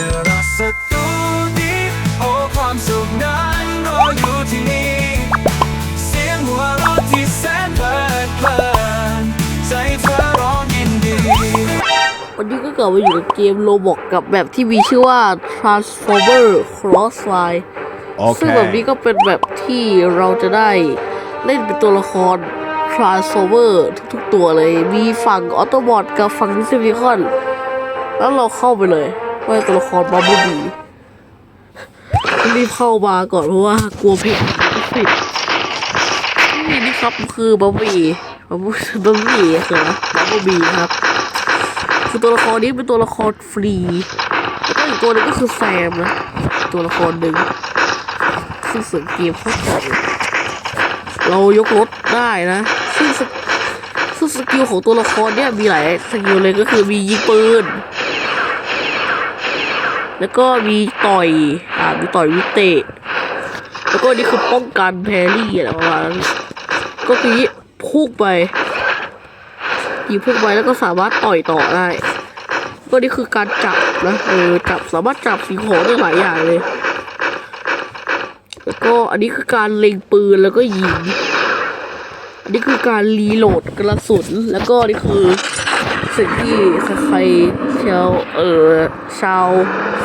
สือรักสตูดิโอความสุขนั้นรออยู่ที่นี่ เสียงหัวเราะที่แสนเพลิดเพลินใจเธอร้องยินดี วันนี้ก็กลับมาอยู่กับเกมโลบอกกับแบบที่มีชื่อว่า Transformer Crossfire ซึ่งแบบนี้ก็เป็นแบบที่เราจะได้เล่นเป็นตัวละคร Transformer ทุกๆตัวเลย มีฝั่งออโตบอทกับฝั่งดิสซิคอน แล้วเราเข้าไปเลย ว่าตัวละครบัมบิลบีรีบเข้ามาก่อนเพราะว่ากลัวผิดผิดนี่นี่ครับคือบัมบีบัมบิลบัมเบิลบีคือบัมบิลบีครับ คือตัวละครนี้เป็นตัวละครฟรีแล้วก็อีกตัวนึงก็คือแซมนะตัวละครหนึ่งซึ่งเสียงเกมโคตรจัดเลยเรายกรถได้นะซึ่งสกซึ่งสกิลของตัวละครเนี่ยมีหลายสกิลเลยก็คือมียิงปืน แล้วก็มีต่อยอ่ามีต่อยวิเตะแล้วก็นี่คือป้องกันแพรี่อะไรประมาณนั้นก็คือพุ่งไปยิบพวกไว้แล้วก็สามารถต่อยต่อได้ก็นี่คือการจับนะเออจับสามารถจับสิ่งของได้หลายอย่างเลย แล้วก็อันนี้คือการเล็งปืนแล้วก็ยิงอันนี้คือการรีโหลดกระสุนแล้วก็นี่คือสิ่งที่ใครๆชาวเออชาว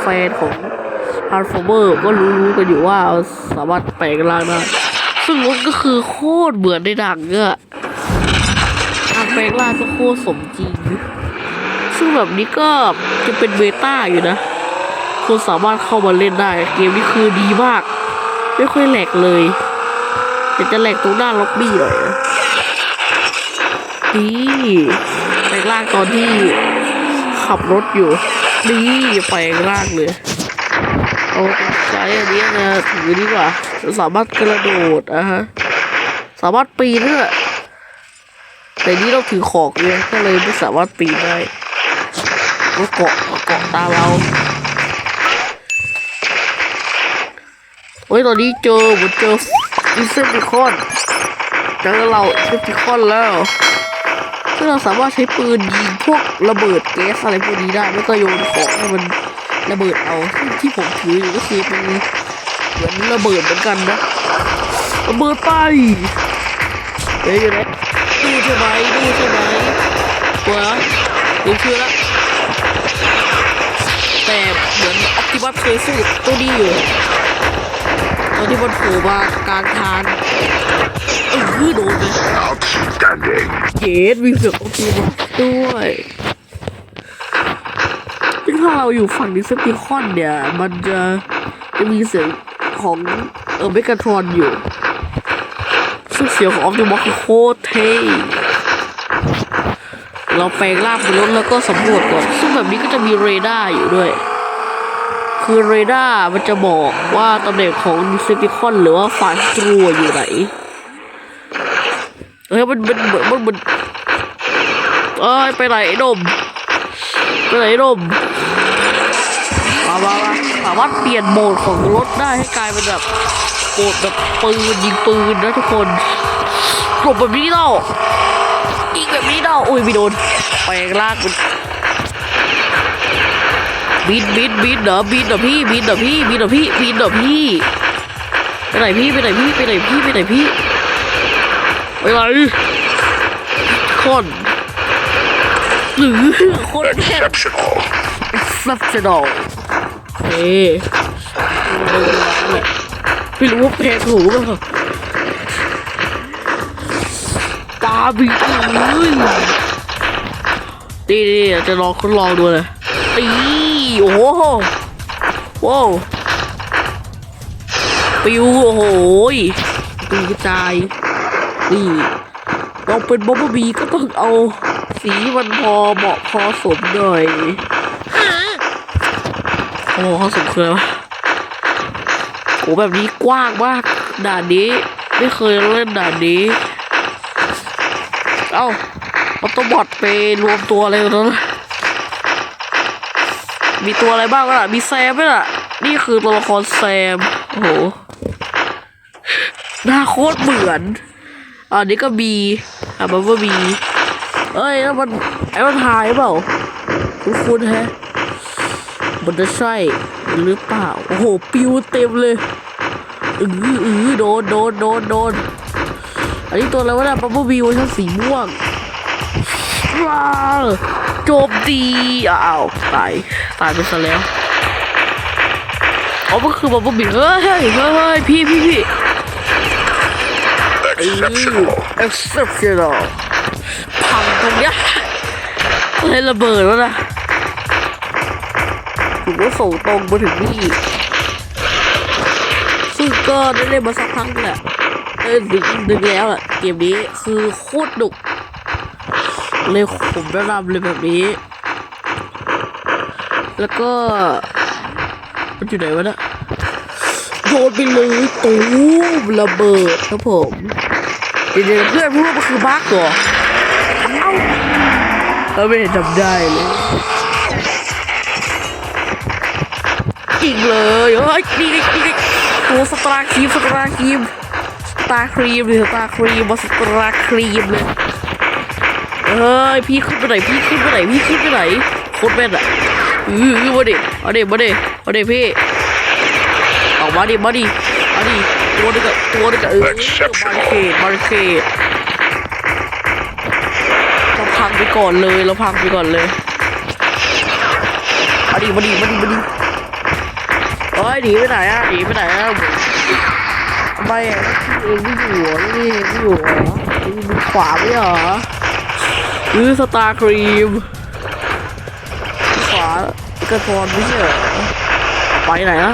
แฟนของฮาร์ฟเบอร์ก็รู้ๆกันอยู่ว่าสามารถแปลงร่างได้ซึ่งมันก็คือโคตรเหมือนในหนังอะทางแปลงร่างก็โคตรสมจริง ซึ่งแบบนี้ก็จะเป็นเบต้าอยู่นะคนสามารถเข้ามาเล่นได้ เกมนี้คือดีมาก ไม่ค่อยแหลกเลยแต่จะแหลกตรงหน้าล็อบบี้หน่อยนี่แปลงร่างตอนที่ขับรถอยู่ นี่แปลงร่างเลยเอาใช้อันนี้นะถือดีกว่า สามารถกระโดดอะฮะ สามารถปีนด้วยแต่นี่เราถือของเลยก็เลยไม่สามารถปีนได้ก็เกาะเกาะตาเราโอ้ยตอนนี้เจอหมือนเจออินเซนติคอนเจอเราอินเซนติคอนแล้ว ซึ่งเราสามารถใช้ปืนยิงพวกระเบิดแก๊สอะไรพวกนี้ได้แล้วก็โยนของให้มันระเบิดเอาที่ผมถืออยู่ก็คือเป็นเหมือนระเบิดเหมือนกันนะระเบิดไปเดี๋ยวอยู่ไหนดูใช่ไหมดูใช่ไหมตัวนะดูชื่อละแต่เหมือนออปติมัสเคยสู้กับตัวนี้อยู่ ตอนที่มันโผล่มากลางทางเออโดนเลย Outstanding. เยสมีเสือกออปติมัสด้วยซึ่งถ้าเราอยู่ฝั่งดิสติคอนเนี่ย มันจะจะมีเสียงของเออเมกาทรอนอยู่ซึ่งเสียงของออปติมัสคือโคตรเท่เราแปลงร่างบนรถแล้วก็สำรวจก่อน ซึ่งแบบนี้ก็จะมีเรดาร์อยู่ด้วย คือเรดาร์มันจะบอกว่าตำแหน่งของดิเซปติคอนหรือว่าฝ่ายศัตรูอยู่ไหนเฮ้ยมันมันเหมือนมันเหมือนเอ้ยไปไหนไอ้หนมไปไหนไอ้หนมมามามาสามารถเปลี่ยนโหมดของรถได้ให้กลายเป็นแบบโหมดแบบปืนยิงปืนนะทุกคนหลบแบบนี้เนาะอีกแบบนี้เนาะอุ้ยไม่โดนแปลงร่างเป็น บินบินบินเหรอบินเหรอพี่บินเหรอพี่บินเหรอพี่บินเหรอพี่ไปไหนพี่ไปไหนพี่ไปไหนพี่ไปไหนพี่ไปไหนคนหรือคนแค่ Exceptional. ซับเสดองเฮ้ไม่รู้ว่าเพลงถูกหรือเปล่าตาบีเลยดีดีๆจะลองทดลองดูเลยตี โอ้โหว้าวปิวโอ้โหปีกระจายนี่เราเป็นบ๊อบบี้ก็ต้องเอาสีมันพอเหมาะพอสมหน่อยโอ้โหเขาสมเคยปะโอ้แบบนี้กว้างมากด่านนี้ ไม่เคยเล่นด่านนี้ เอ้าออโตบอทไปรวมตัวอะไรกันนะ มีตัวอะไรบ้างล่ะ มีแซมด้วยล่ะ นี่คือตัวละครแซม โอ้โห หน้าโคตรเหมือน อันนี้ก็บีอะมันว่าบีเอ้ยแล้วมันไอ้มันหายเปล่า คุณคุณแฮะ มันจะใช่หรือเปล่า โอ้โห ปิวเต็มเลยอืออือโดนโดนโดนโดนอันนี้ตัวอะไรวะเนี่ยบับเบิ้ลบีเวอร์ชันสีม่วงว้าว จมดีอ้าวตายตายไปซะแล้วอ๋อมันคือบับเบิ้ลบีเฮ้ยเฮ้ยเฮ้ยเฮ้ยพี่พี่พี่ Exceptional. exceptional พังตรงเนี้ยอะไรระเบิดวะนะถือว่าส่งตรงมาถึงนี่ซึ่งก็ได้เล่นมาสักพักแหละเออดึกดึกแล้วอะเกมนี้คือโคตรดุ เลยผมแนะนำเลยแบบนี้ แล้วก็ มันอยู่ไหนวะเนะโดนไปเลยตูมระเบิดครับผมเดี๋ยวเพื่อนพูดว่ามันคือบั๊กเหรอเอ้าเราไม่เห็นจำได้เลยจริงเลยเฮ้ยนี่นี่นี่ตัวสตาร์ครีมสตาร์ครีมสตาร์ครีมเลยสตาร์ครีมมาสตาร์ครีมเลย เฮ้ยพี่ขึ้นไปไหนพี่ขึ้นไปไหนพี่ขึ้นไปไหนโคตรแม่นอะอืออมาดิมาดิมาดิมาดิพี่ออกมาดิมาดิมาดิตัวนึงอะตัวนึงอะเออ Exceptional เขตบาริเคดเราพังไปก่อนเลยเราพังไปก่อนเลยมาดิมาดิมาดิมาดิเฮ้ยหนีไปไหนอะหนีไปไหนอะทำไมอะเองไม่อยู่เหรอนี่ไม่อยู่เหรอขวาไม่เหรอ อือสตาร์ครีม ขวากระพรไม่ใช่เหรอไปไหนนะ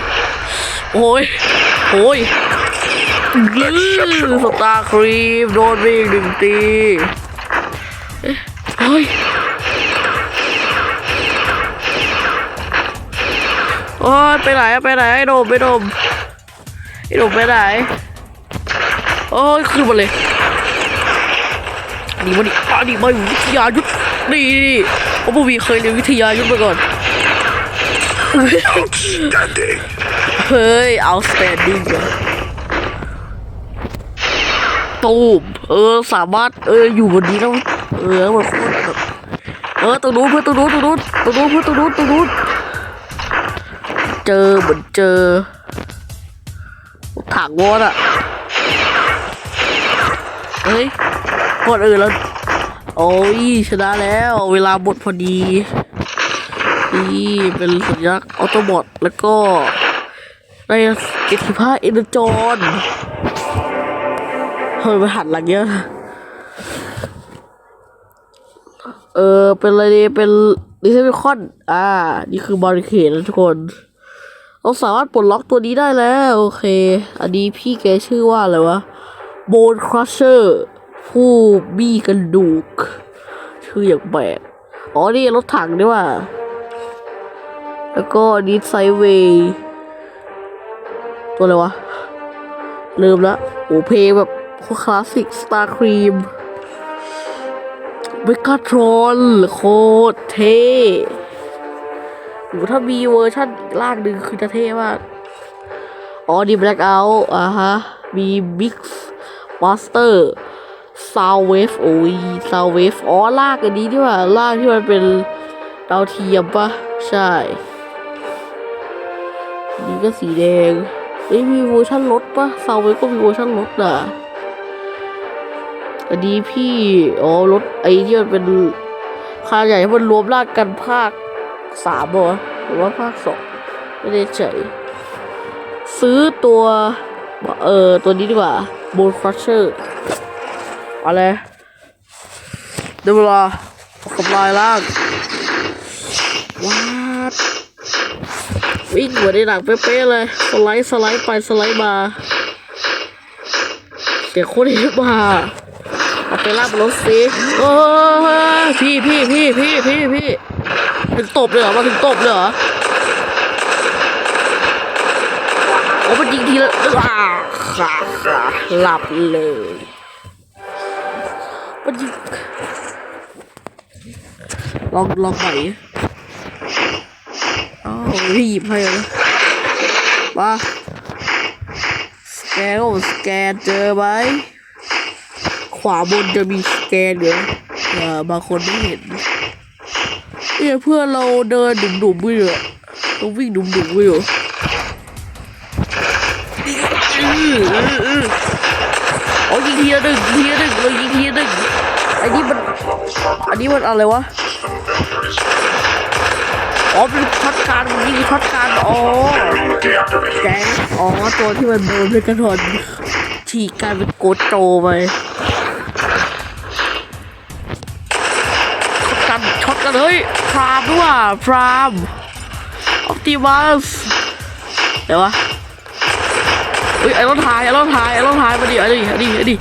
โอ้ยโอ้ยลื้อสตาร์ครีม โดนไปอีกหนึ่งตีเฮ้ยโอ้ยไปไหนอะไปไหนไอ้โดมไปโดมไอ้โดมไปไหน โอ้ยขึ้นมาเลย นี่มาดิมาดิมาอยู่วิทยายุทธนี่นี่เพราะพวกวีเคยเรียนวิทยายุทธมาก่อน Outstanding. เฮ้ย outstanding ตูมเออสามารถเอออยู่บนนี้แล้วเออมันโคตรแบบเออตรงนู้นเพื่อนตรงนู้นตรงนู้นตรงนู้นเพื่อนตรงนู้นตรงนู้นเจอเหมือนเจอถังวอดอะเฮ้ย ก่อนอื่นแล้ว โอ้ยชนะแล้ว เวลาหมดพอดี นี่เป็นสัญลักษณ์ออโตบอทแล้วก็ได้เจ็ดสิบห้าเอเนจอนเฮ้ยมาหันหลังเนี้ยเออเป็นอะไรดีเป็นดิเซเบคอนอ่า นี่คือบาริเคนะทุกคนเราสามารถปลดล็อกตัวนี้ได้แล้ว โอเค อันนี้พี่แกชื่อว่าอะไรวะโบนครัชเชอร์ ผู้บี้กระดูก ชื่ออย่างแปลกอ๋อ นี่รถถังด้วยว่า แล้วก็ดิสไซเวย์ตัวอะไรวะ ลืมละโอ้เพลงแบบคลาสสิกสตาร์ครีมเบกาทรอนโคตรเท่โอ้ถ้ามีเวอร์ชันอีกล่างหนึ่งคือจะเท่มากอ๋อดีแบล็กเอาท์อ่าฮะ มีบิ๊กมาสเตอร์ ซาวเวฟโอ้ยซาวเวฟอ๋อลากอันนี้ดีกว่าลากที่มันเป็นดาวเทียมปะใช่ นี่ก็สีแดงเอ้ยมีเวอร์ชันรถปะซาวเวฟก็มีเวอร์ชันรถอะอันนี้พี่อ๋อรถไอ้ที่มันเป็นคาใหญ่ที่มันรวมร่างกันภาคสามเหรอหรือว่าภาคสองไม่ได้ใจซื้อตัว เออตัวนี้ดีกว่าบนครัชเชอร์ อะไรเดี๋ยวเวลาอกกำลายล่างว้าดวิ่งเหมือนในหนังเป๊ะๆเลย สไลด์สไลด์ไปสไลด์มาเสียโคตรเฮมาเอาไปลากบรถสิโอ้พี่พี่พี่พี่พี่พี่ถึงตบเลยเหรอมาถึงตบเลยเหรอโอ้มันยิงทีละอ่าขาขาหลับเลย มันยิงลองลองใหม่อ้าวพี่หยิบให้เลยมาสแกนก็สแกนเจอไหมขวาบนจะมีสแกนเดี๋ยวเออบางคนไม่เห็นเนี่ยเพื่อเราเดินดุ่มๆไปเลยต้องวิ่งดุมดุๆอยู่อื้ออื้ออื้อโอ้ยิงทีละหนึ่งยิงทีละหนึ่งเลยยิงที นี่มันอะไรวะ อ๋อเป็นขัดการมันนี้คือช็อตการอ๋อแกงอ๋อตัวที่มันโดนเป็นกระถอนฉีกกลายเป็นโกโจไปกันช็อตกันเฮ้ยพรามด้วยพรามออปติมัสเดี๋ยววะเฮ้ยไอ้รถทายไอ้รถทายไอ้รถทายมาดิเอาดิเอาดิเอาดิ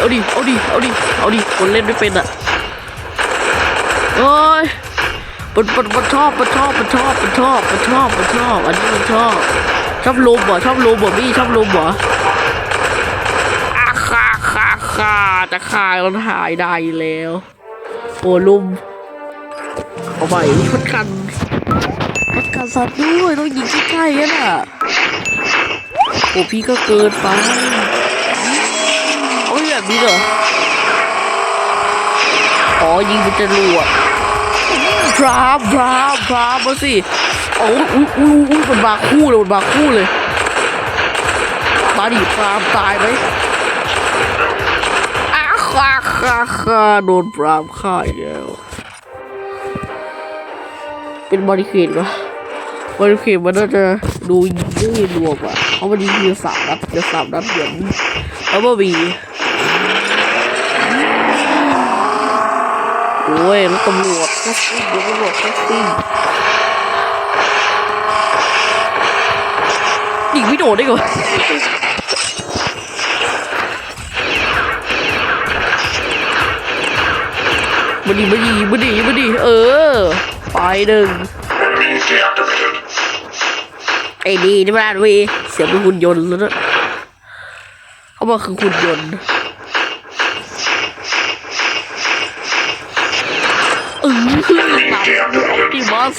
เอาดิเอาดิเอาดิเอาดิคนเล่นไม่เป็นอะ เฮ้ยมันมันมันชอบมันชอบมันชอบมันชอบมันชอบมันชอบอันนี้มันชอบ ชอบลุมเหรอชอบลุมเหรอพี่ชอบลุมเหรอาคาคาคาจะคายมันหายได้แล้วโอ้ลุมเอาไปพัดกันพัดกันสัตว์ด้วยต้องยิงใกล้ๆกันอะโอ้พี่ก็เกินไปเอาแบบนี้เหรออ๋อยิงเป็นจรวด พรามพรามพรามมาสิโอ้ยอุ้ยอุ้ยอุ้ยมันมาคู่เลยมันมาคู่เลยมาดิพรามตายไหมอาคาคาคาโดนพรามฆ่าอีกแล้วเป็นบริเคนปะบริเคนมันน่าจะดูยิงได้รวมอะเพราะมันยิงสามนัดเดี๋ยวสามนัดเหมือนแล้วก็มี โอ้ยรถตำรวจแท็กซี่รถตำรวจแท็กซี่ยิงไม่โดนได้ก่อนมาดีมาดีมาดีมาดีเออ ไปหนึ่ง Enemy deactivated. ไอ้ดีนี่มันวีเสียงเป็นหุ่นยนต์แล้วนะเขาบอกคือหุ่นยนต์ เออหลับอส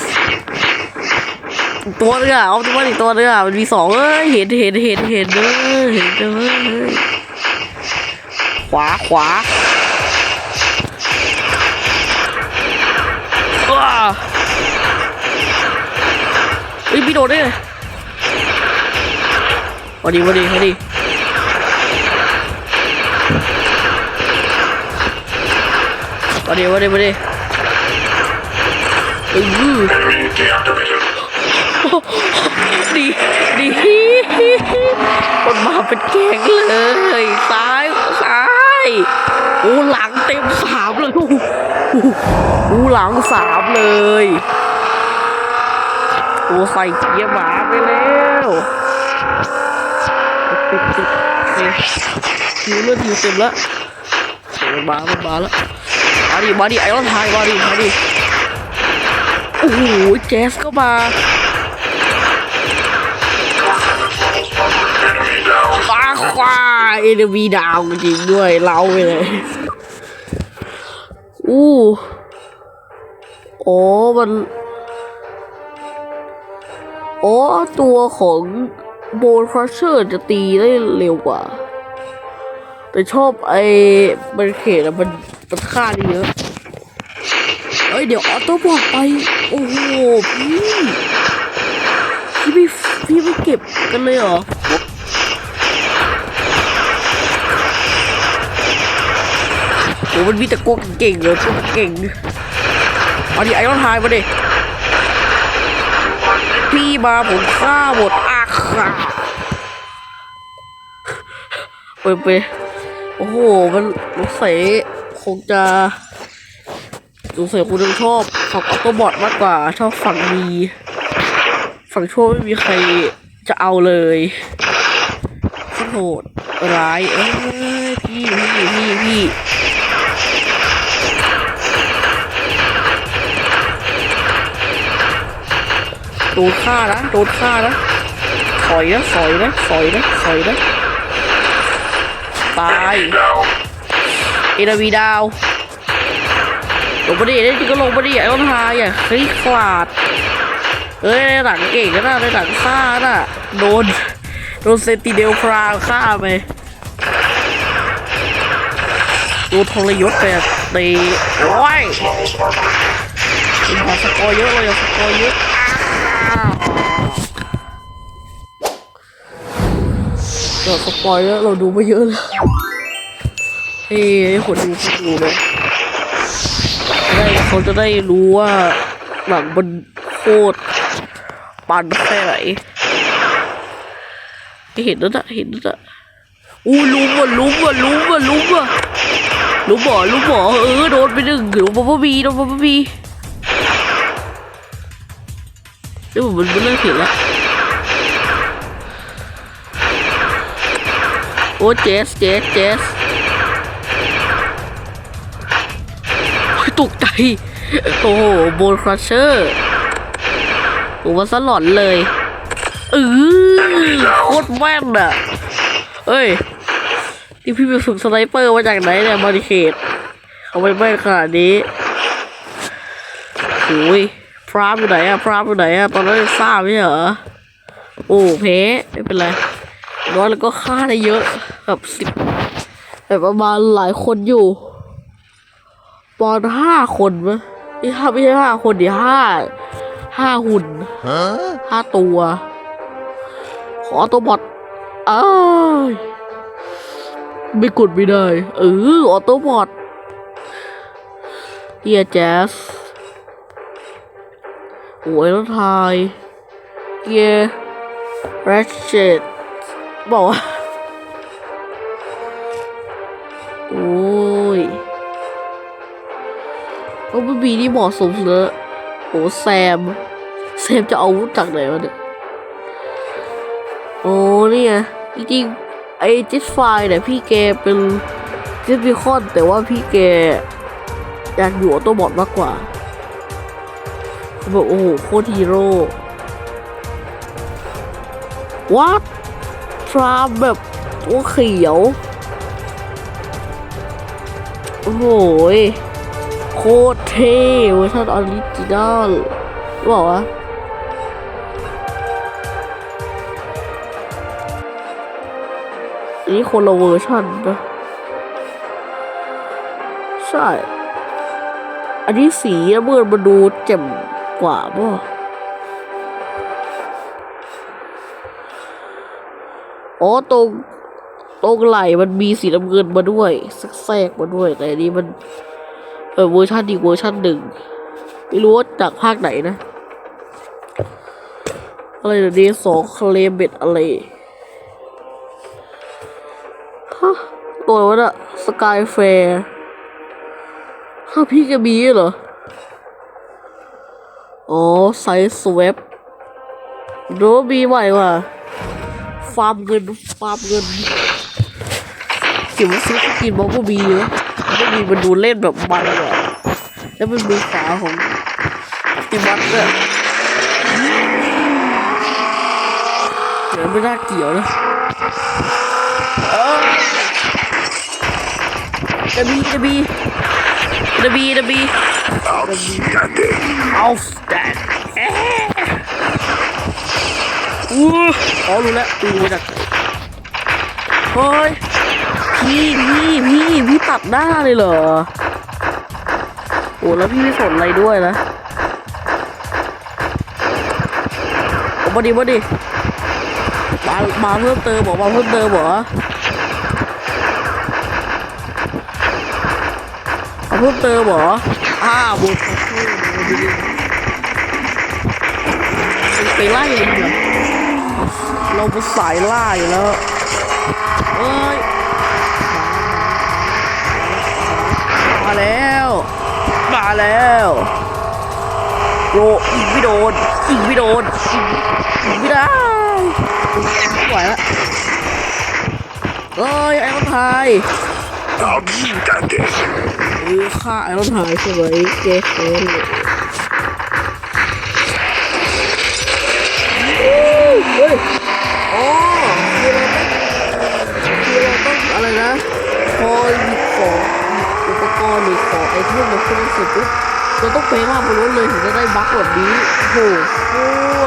ตัวเรือออปติมัสอีกตัวเรือมันมีสองเอ้ยเห็นเห็นเห็นเห็นเด้อเห็นเด้อขวาขวาว้าเฮ้ยพี่โดดได้เลยวันดีวันดีวันดีวันดีวันดีวันดีเออ Enemy deactivated. ดีดีมันมาเป็นแกงเลยซ้ายซ้ายโอ้หลังเต็มสามเลยโอ้โหหลังสามเลยโอ้ใส่เกียร์หมาไปแล้วติดติดเฮ้ยคิวเลือดคิวเต็มแล้วมันมามันมาแล้วมาดิมาดิไอรอนไทยมาดิมาดิ โอ้โหแจ๊สก็มาฟ้าควาเอ็นวีดาวจริงด้วยเราไปเลยอู้โอ้มันโอ้ตัวของโบนครัชเชอร์จะตีได้เร็วกว่า แต่ชอบไอ้บันเขตอะมันมันฆ่าได้เยอะ เอ้ย เดี๋ยวออโต้บอดไป โอ้โหพี่พี่ไม่พี่ไม่เก็บกันเลยเหรอโอ้มันมีแต่กวเก่งเลยพวกเก่งเอาดิไอรอนไฮมาดิพี่มาผมฆ่าหมดอาค่ะไปไปโอ้โห มันสงสัยคงจะสงสัยคุณจะชอบ ฝั่งออโตบอทมากกว่า ชอบฝั่งดีฝั่งชั่วไม่มีใครจะเอาเลยโคตรโหดร้าย เอ้ยพี่พี่พี่พี่โดนฆ่านะโดนฆ่านะสอยนะสอยนะสอยนะสอยนะตายเอนาวีดาว ลงมาดิได้จริงก็ลงมาดิไอ้ต้นทายอะเฮ้ยขวาดเอ้ยหลังเก่งก็น่าในหลังฆ่าน่ะโดนโดนเซติเดลคราวฆ่าไปดูทรยศไปตีโอ้ยมีสกอร์เยอะเลยสกอร์เยอะเราสปอยแล้วเราดูไปเยอะเลยเฮ้ยคนดูคนดูเลย ได้เขาจะได้รู้ว่าหนังมันโคตรปันแค่ไหนเห็นแล้วนะเห็นแล้วนะอู้ลุ้มว่ะลุ้มว่ะลุ้มว่ะลุ้มว่ะลุ้มบ่อลุ้มบ่อเออโดนไปหนึ่งลุมบ๊อบบีโดนบ๊อบบีเดี๋ยวมันมันเลิกเห็นล้วโอ้เจสเจสเจส ตกใจ โอ้โหโบนครัชเชอร์โอ้มันสลอนเลยเออโคตรแม่นอะ เอ้ย นี่พี่ไปฝึกสไนเปอร์มาจากไหนเนี่ยมาดิเคทเขาไม่แม่นขนาดนี้โอ้ยพรามอยู่ไหนอะพรามอยู่ไหนอะตอนนั้นทราบไม่เหรอ โอ้เพไม่เป็นไรน้อยแล้วก็ฆ่าได้เยอะแบบสิบแบบประมาณหลายคนอยู่ ปอนห้าคนมั้ยนี่ห้าไม่ใช่ห้าคนดิห้าห้าหุ่นห้าตัว ขอตัวบอทเอ้ยไม่กดไม่ได้ เออออโต้บอทเฮียแจ๊สโอ้ยแล้วทยเฮียแรชเชตบอกว่าโอ้ โอ้บบีนี่เหมาะสมสุดแล้วโอ้แซม แซมจะเอาวุธจากไหนวะเนี่ย โอ้เนี่ไงจริงๆไอ้จิตไฟเนี่ยพี่แกเป็นจิตบิคอนแต่ว่าพี่แกอยากอยู่ออโตัวบอทมากกว่าแบบโอ้โหโคตรฮีโร่ what ทรามแบบตัวเขียว โอ้โห โคตรเท่เวอร์ชันออริจินอลบอกว่าอันนี้คนละเวอร์ชันปะใช่ อันนี้สีน้ำเงินมันดูแจ่มกว่าป่ะอ๋อตรงตรงไหล่มันมีสีน้ำเงินมาด้วยแทรกมาด้วยแต่อันนี้มัน เออเวอร์ชันอีกเวอร์ชันหนึ่งไม่รู้ว่าจากภาคไหนนะ อะไรเดี๋ยวนี้สองเคลเบ็ดอะไรฮะตัววะน่ะสกายแฟร์ฮะพี่แกมีเหรอ อ๋อ ไซส์สวปโดมีใหม่ว่ะฟาร์มเงินฟาร์มเงินเก็บไว้ซื้อกินบล็อกก็มีเยอะ ก็มีมันดูเล่นแบบมันอะแล้วมันมีขาของติมัสด้วยเดี๋ยวไม่น่าเกี่ยวนะเออจะบีจะบีจะบีจะบี Outstanding. เอาแต่อู้อ๋อรู้แล้วดูมาจากเฮ้ย พี่พี่พี่พี่ตัดหน้าเลยเหรอ โอ้แล้วพี่ไม่สนอะไรด้วยนะโอ้มาดิมาดิมามาเพิ่มเติมบอกมาเพิ่มเติมเหรอมาเพิ่มเติมเหรออ้าวบนคาเฟ่มาดิไปไล่มันเหรอเราเป็นสายล่าอยู่แล้วเอ้ย แล้ว มาแล้วโรยิงไม่โดนยิงไม่โดนยิงยิงไม่ได้ไม่ไหวละเอ้ยไอ้คนไทย Outstanding. เออฆ่าไอ้คนไทยใช่ไหมเจ๊เคน ไอเทมมาขึ้นสร็จปุ๊บเราต้องไปว่าบนรถเลยถึงจะได้บัคแบบนี้โหโค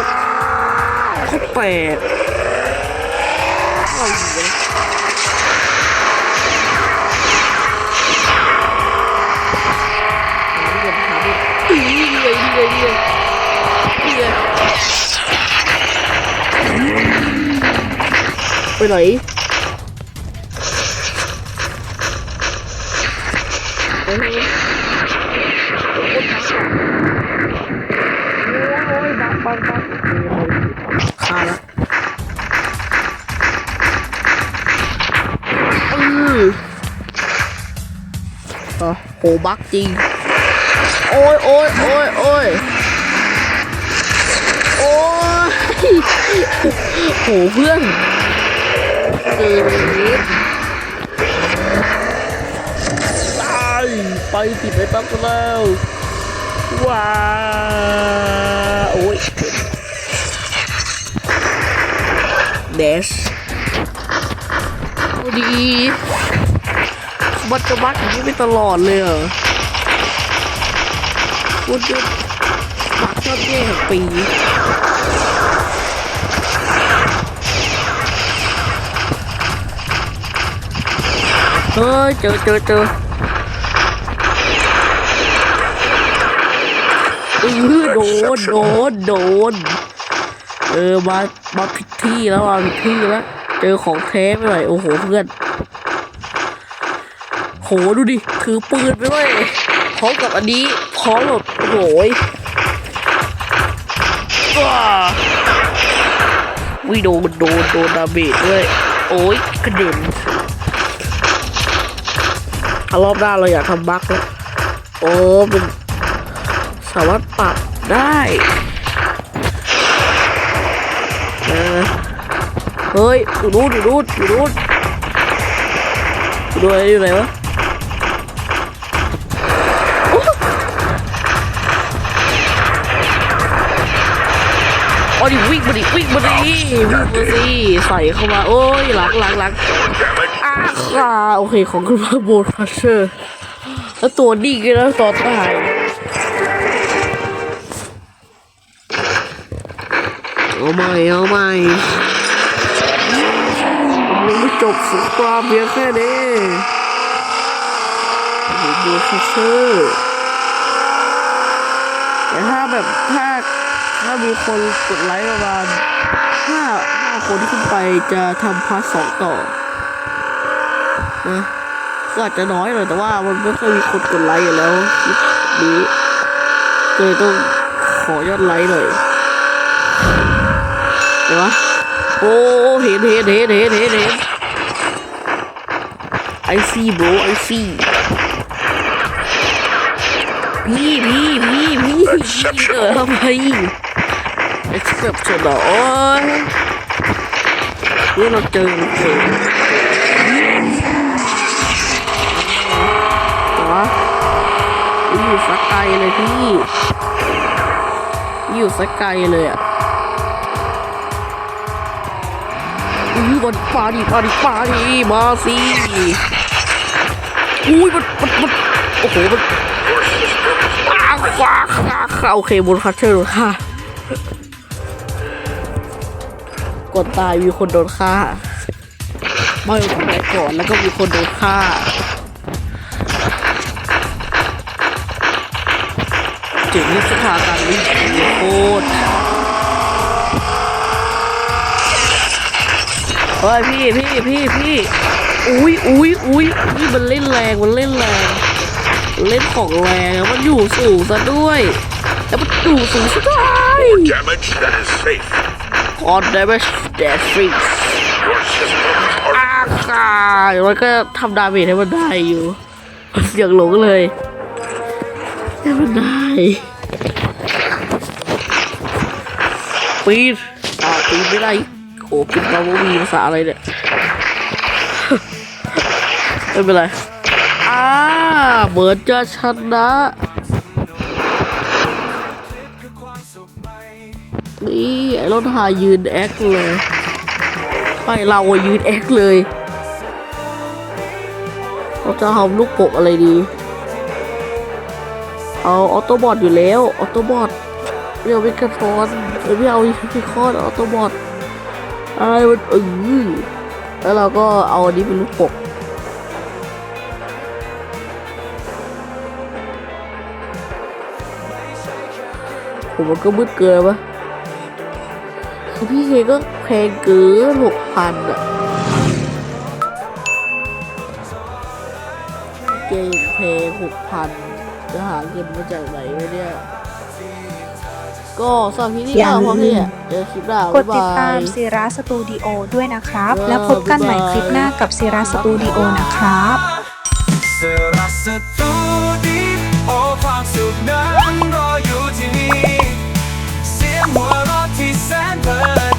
ตรโคตรแปลกเอาอยู่เลยหาดิหาดิอีนี่ไงนี่ไงนี่ไงนี่ไงไปไหน อืออะโหบักจริง โอ้ยโอ้ยโอ้ยโอ้ยโอ้ยโหเพื่อนเกิดตายไปติดไปตั้งแล้วว้าโอ้ยเดช ดีบัตจะบักอย่างนี้ไปตลอดเลยเหรอพูดจะบักชอบแย่งปีเฮ้ยเจอเจอเจออือโดนโดนโดนเออมามาผิดที่แล้วมาผิดที่แล้ว เจอของแท้ไปหน่อยโอ้โหเพื่อน โหดูดิถือปืนไปด้วยพร้อมกับอันนี้พร้อมกับโอ้โหยว้าวิโดนโดนโดนดาเมจด้วยโอ้ยกระเด็นถ้ารอบหน้าเราอยากทำบั๊กแล้วโอ้เป็นสามารถปรับได้เออ เฮ้ยอยู่นู้นอยู่นู้นอยู่นู้นอยู่ด้วยอยู่ไหนวะโอ้โอ้ดิวิ่งมาดิวิ่งมาดิวิ่งมาสิใส่เข้ามาโอ้ยหลังหลังหลัง Damage. อ่าค่ะโอเคของคุณพระโบนพัชเชอร์แล้วตัวดีกันแล้วต่อตายเอาใหม่เอาใหม่ยังไม่ จบสงครามเพียงแค่นี้โอ้โหโบนพัชเชอร์แต่ถ้าแบบถ้าถ้ามีคนกดไลค์ประมาณห้าห้าคนขึ้นไปจะทำพาร์ทสองต่อนะก็อาจจะน้อยหน่อยแต่ว่ามันไม่ค่อยมีคนกดไลค์อยู่แล้วคลิปนี้ก็เลยต้องขอยอดไลค์หน่อยเดี๋ยววะโอ้เห็นเห็นเห็นเห็นเห็น ไอซีโบไอซีพี่พี่พี่พี่พี่เออทำไม exception เหรอโอ้ยเฮ้ยเราเจอเราเจอเหรออยู่สักไกลเลยพี่อยู่สักไกลเลยอะอุ้ยมันปาดิปาดิปาดิมาสิ อุ้ยมันมันมันโอ้โหมันอ้าวว้าว้าว้าโอเคบนคัตเชอร์โดนฆ่ากดตายมีคนโดนฆ่าไม่ผมไปก่อนแล้วก็มีคนโดนฆ่าถึงสถาการณ์นี้โคตรเฮ้ยพี่พี่พี่พี่ อุ้ยอุ้ยอุ้ยนี่มันเล่นแรงมันเล่นแรง เล่นของแรงอะมันอยู่สูงซะด้วย แล้วมันอยู่สูงซะด้วย Damage that is safe. ออนได้ไหมแดดฟรี Your systems are อากาศมันก็ทำดาเมจให้มันได้อยู่เสียงหลงเลยให้มันได้ปีนอ่าปีนไม่ได้โอ้ปีนบาโบมีภาษาอะไรเนี่ย ไม่เป็นไรอ่าเหมือนจะชนะนี่ไอ้รถหายืนแอคเลยไม่เราอะยืนแอคเลยเราจะทำลูกโปกอะไรดี เอาออโตบอทอยู่แล้วออโตบอทไม่เอาวิกาทอนเอ้ยไม่เอาวิคอนออโตบอทอะไรมันเออแล้วเราก็เอาอันนี้เป็นลูกโปก ผมมันก็มืดเกินปะคือพี่เคก็แพงเกินหกพันอะเกเกมเพลงหกพันจะหาเงินมาจากไหนวะเนี่ย ก็สำหรับที่นี่อย่าก็ลืมพอที่เจอคลิปหน้ากดติดตามบ๊ยบยซีราสตูดิโอด้วยนะครับเออแล้วพบกันใหม่บ๊ายบายคลิปหน้ากับซีราสตูดิโอนะครับเสรัสตูดีโอความสุขนั้นรออยู่ที่ ที่